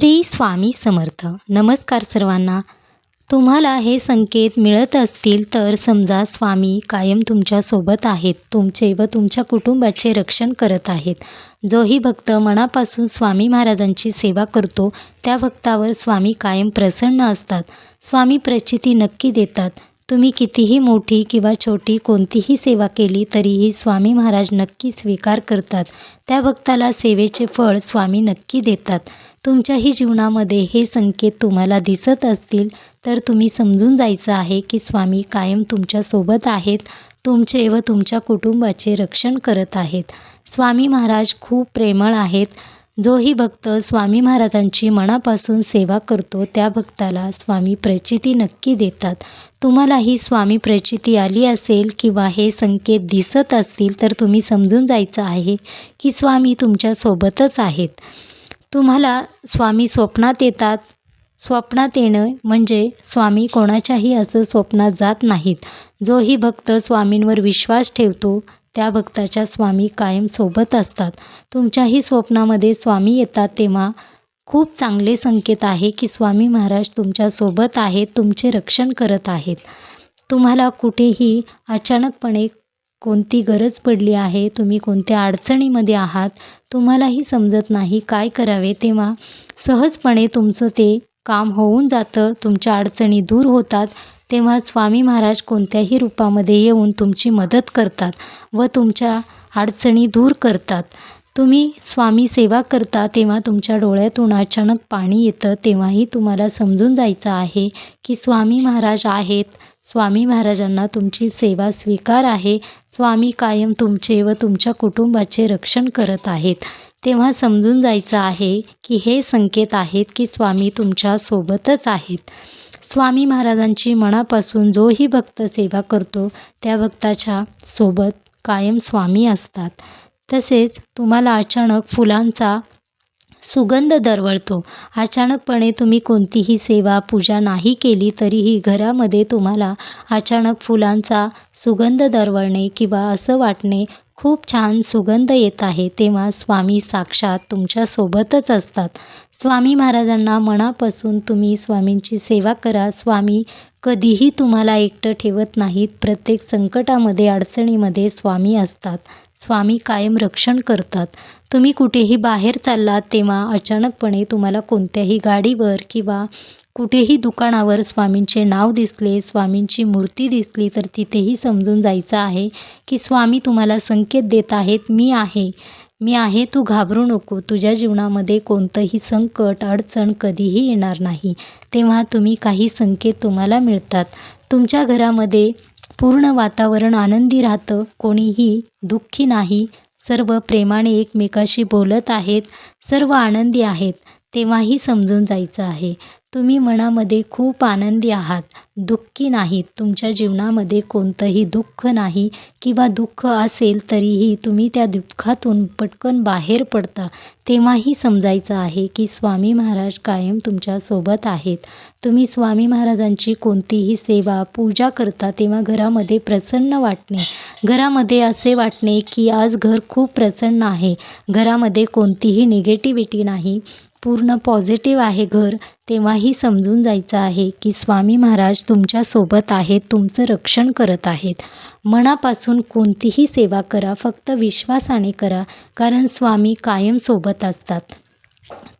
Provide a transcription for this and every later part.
श्री स्वामी समर्थ. नमस्कार सर्वांना. तुम्हाला हे संकेत मिळत असतील तर समजा स्वामी कायम तुमच्यासोबत आहेत तुमचे व तुमच्या कुटुंबाचे रक्षण करत आहेत. जोही भक्त मनापासून स्वामी महाराजांची सेवा करतो त्या भक्तावर स्वामी कायम प्रसन्न असतात. स्वामी प्रचिती नक्की देतात. तुम्ही कितीही मोठी किंवा छोटी कोणतीही सेवा केली तरीही स्वामी महाराज नक्की स्वीकार करतात. त्या भक्ताला सेवेचे फळ स्वामी नक्की देतात. तुमच्याही जीवनामध्ये हे संकेत तुम्हाला दिसत असतील तर तुम्ही समजून जायचं आहे की स्वामी कायम तुमच्यासोबत आहेत तुमचे व तुमच्या कुटुंबाचे रक्षण करत आहेत. स्वामी महाराज खूप प्रेमळ आहेत. जोही भक्त स्वामी महाराजांची मनापासून सेवा करतो त्या भक्ताला स्वामी प्रचिती नक्की देतात. तुम्हालाही स्वामी प्रचिती आली असेल किंवा हे संकेत दिसत असतील तर तुम्ही समजून जायचं आहे की स्वामी तुमच्यासोबतच आहेत. तुम्हाला स्वामी स्वप्नात येतात स्वप्नात येणं म्हणजे स्वामी कोणाच्याही असं स्वप्नात जात नाहीत. जोही भक्त स्वामींवर विश्वास ठेवतो त्या भक्ताच्या स्वामी कायम सोबत असतात. तुमच्याही स्वप्नामध्ये स्वामी येतात तेव्हा खूप चांगले संकेत आहे की स्वामी महाराज तुमच्यासोबत आहेत तुमचे रक्षण करत आहेत. तुम्हाला कुठेही अचानकपणे कोणती गरज पडली आहे तुम्ही कोणत्या अडचणीमध्ये आहात तुम्हालाही समजत नाही काय करावे तेव्हा सहजपणे तुमचं ते काम होऊन जातं तुमच्या अडचणी दूर होतात तेव्हा स्वामी महाराज कोणत्याही रूपामध्ये येऊन तुमची मदत करतात व तुमच्या अडचणी दूर करतात. तुम्ही स्वामी सेवा करता तेव्हा तुमच्या डोळ्यातून अचानक पाणी येतं तेव्हाही तुम्हाला समजून जायचं आहे की स्वामी महाराज आहेत स्वामी महाराजांना तुमची सेवा स्वीकार आहे. स्वामी कायम तुमचे व तुमच्या कुटुंबाचे रक्षण करत आहेत. तेव्हा समजून जायचं आहे की हे संकेत आहेत की स्वामी तुमच्यासोबतच आहेत. स्वामी महाराजांची मनापासून जोही भक्त सेवा करतो त्या भक्ताच्या सोबत कायम स्वामी असतात. तसेच तुम्हाला अचानक फुलांचा सुगंध दरवळतो. अचानकपणे तुम्ही कोणतीही सेवा पूजा नाही केली तरीही घरामध्ये तुम्हाला अचानक फुलांचा सुगंध दरवळणे किंवा असं वाटणे खूप छान सुगंध येत आहे तेव्हा स्वामी साक्षात तुमच्यासोबतच असतात. स्वामी महाराजांना मनापासून तुम्ही स्वामींची सेवा करा. स्वामी कधीही तुम्हाला एकटं ठेवत नाहीत. प्रत्येक संकटामध्ये अडचणीमध्ये स्वामी असतात. स्वामी कायम रक्षण करतात. तुम्ही कुठेही बाहेर चाललात तेव्हा अचानकपणे तुम्हाला कोणत्याही गाडीवर किंवा कुठेही दुकानावर स्वामींचे नाव दिसले स्वामींची मूर्ती दिसली तर तिथेही समजून जायचं आहे की स्वामी तुम्हाला संकेत देत आहेत मी आहे. मी आहे तू घाबरू नको. तुझ्या जीवनामध्ये कोणतंही संकट अडचण कधीही येणार नाही. तेव्हा तुम्ही काही संकेत तुम्हाला मिळतात. तुमच्या घरामध्ये पूर्ण वातावरण आनंदी राहतं. कोणीही दुःखी नाही. सर्व प्रेमाने एकमेकाशी बोलत आहेत. सर्व आनंदी आहेत. तेव्हाही समजून जायचं आहे. तुम्ही मनामध्ये खूप आनंदी आहात. दुःखी नाहीत. तुमच्या जीवनामध्ये कोणतंही दुःख नाही किंवा दुःख असेल तरीही तुम्ही त्या दुःखातून पटकन बाहेर पडता. तेव्हाही समजायचं आहे की स्वामी महाराज कायम तुमच्यासोबत आहेत. तुम्ही स्वामी महाराजांची कोणतीही सेवा पूजा करता तेव्हा घरामध्ये प्रसन्न वाटणे. घरामध्ये असे वाटणे की आज घर खूप प्रसन्न आहे. घरामध्ये कोणतीही निगेटिव्हिटी नाही. पूर्ण पॉझिटिव्ह आहे घर तेव्हाही समजून जायचं आहे की स्वामी महाराज तुमच्यासोबत आहेत तुमचं रक्षण करत आहेत. मनापासून कोणतीही सेवा करा फक्त विश्वासाने करा कारण स्वामी कायम सोबत असतात.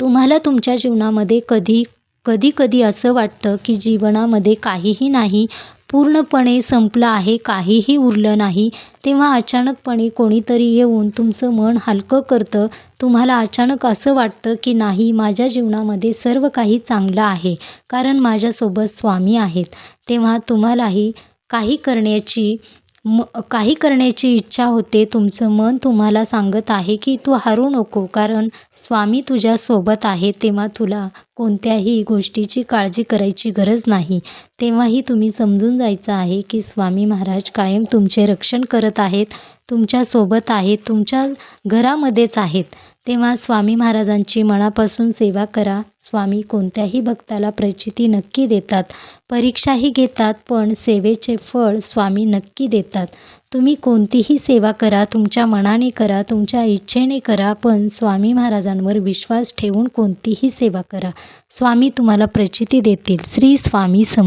तुम्हाला तुमच्या जीवनामध्ये कधी कधी कधी असं वाटतं की जीवनामध्ये काहीही नाही पूर्णपणे संपलं आहे काहीही उरलं नाही तेव्हा अचानकपणे कोणीतरी येऊन तुमचं मन हलकं करतं. तुम्हाला अचानक असं वाटतं की नाही माझ्या जीवनामध्ये सर्व काही चांगलं आहे कारण माझ्यासोबत स्वामी आहेत. तेव्हा तुम्हालाही काही करण्याची म काही करण्याची इच्छा होते. तुमचं मन तुम्हाला सांगत आहे की तू हरू नको कारण स्वामी तुझ्यासोबत आहे तेव्हा तुला कोणत्याही गोष्टीची काळजी करायची गरज नाही. तेव्हाही तुम्ही समजून जायचं आहे की स्वामी महाराज कायम तुमचे रक्षण करत आहेत तुमच्यासोबत आहेत तुमच्या घरामध्येच आहेत. तेव्हा स्वामी महाराजांची मनापासून सेवा करा. स्वामी कोणत्याही भक्ताला प्रचिती नक्की देतात. परीक्षाही घेतात पण सेवेचे फळ स्वामी नक्की देतात. तुम्ही कोणतीही सेवा करा तुमच्या मनाने करा तुमच्या इच्छेने करा पण स्वामी महाराजांवर विश्वास ठेवून कोणतीही सेवा करा. स्वामी तुम्हाला प्रचिती देतील. श्री स्वामी सम